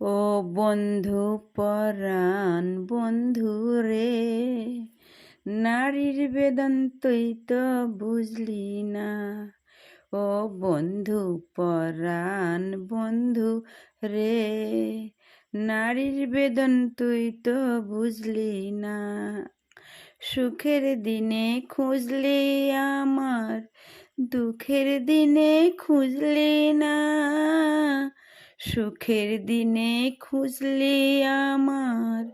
ও বন্ধু পরাণ বন্ধু রে, নারীর বেদান্তই তো বুঝলি না। ও বন্ধু পরাণ বন্ধু রে, নারীর বেদন তুই তো বুঝলি না। সুখের দিনে খুঁজলি আমার, দুঃখের দিনে খুঁজলি না। সুখের দিনে খুঁজলি আমার,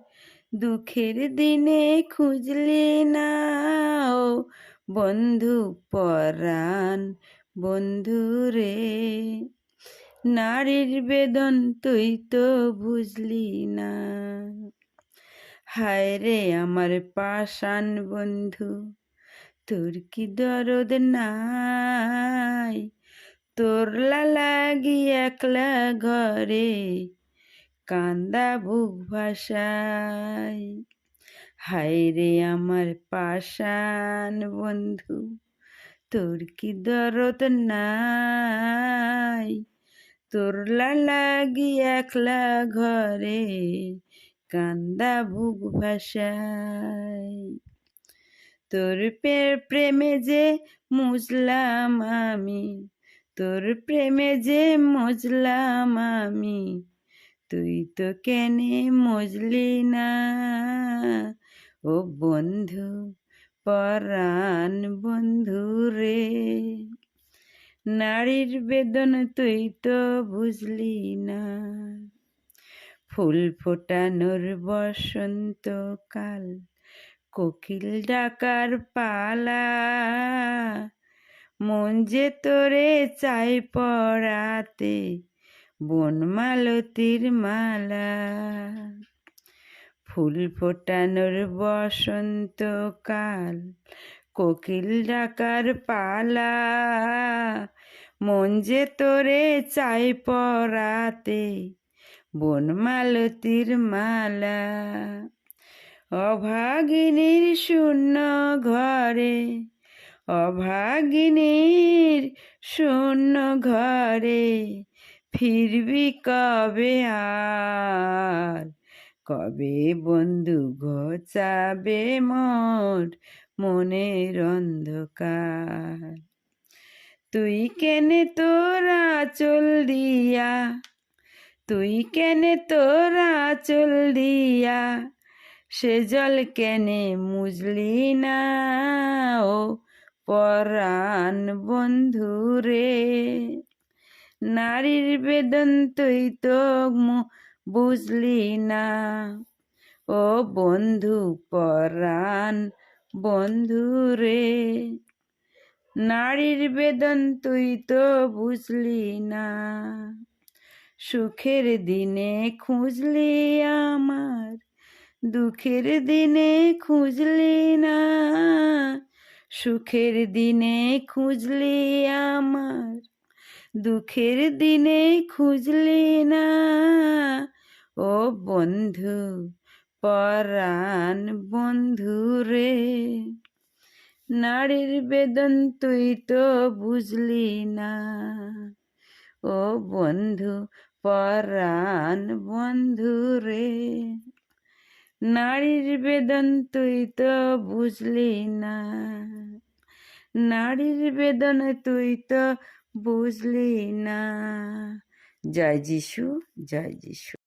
দুঃখের দিনে খুঁজলি না। ও বন্ধু পরাণ, বন্ধু রে, নারীর বেদন তুই তো বুঝলি না। হায় রে আমার পাষাণ বন্ধু, তোর কি দরদ নাই? তোর লাগি একলা ঘরে কান্দা বুক ভাষায় হায় রে আমার পাষাণ বন্ধু, তোর কি দরদ নাই? তোর লাগি একলা ঘরে কান্দা বুক ভাষায় তোর প্রেমে যে মুজলাম আমি তোর প্রেমে যে মজলাম আমি, তুই তো কেনে মজলি না? ও বন্ধু, পরাণ বন্ধু রে, নারীর বেদন তুই তো বুঝলি না। ফুল ফোটানোর বসন্তকাল, কোকিল ডাকার পালা মন যে তোরে চাই পড়াতে বনমালতির মালা। ফুল ফোটানোর বসন্তকাল, কোকিল ডাকার পালা। মন যে তোরে চাই পড়াতে বনমালতির মালা। অভাগিনীর শূন্য ঘরে অভাগিনীর শূন্য ঘরে ফিরবি কবে আর? কবে বন্ধু ঘচাবে মোর মনের অন্ধকার? তুই কেনে তোরা চল দিয়া? তুই কেনে তোরা চল দিয়া? সে জল কেনে মুজলি না ও পরাণ বন্ধু রে নারীর বেদন তুই তো বুঝলি না। ও বন্ধু পরাণ বন্ধু রে নারীর বেদন তুই তো বুঝলি না। সুখের দিনে খুঁজলি আমার, দুঃখের দিনে খুঁজলি না। সুখের দিনে খুঁজলি আমার, দুঃখের দিনে খুঁজলি না। ও বন্ধু, পরাণ বন্ধু রে, নারীর বেদন তুই তো বুঝলি না। ও বন্ধু, পরাণ বন্ধু রে। নারীর বেদন তুই তো বুঝলি না। নারীর বেদন তুই তো বুঝলি না। জয় যিশু জয় যিশু।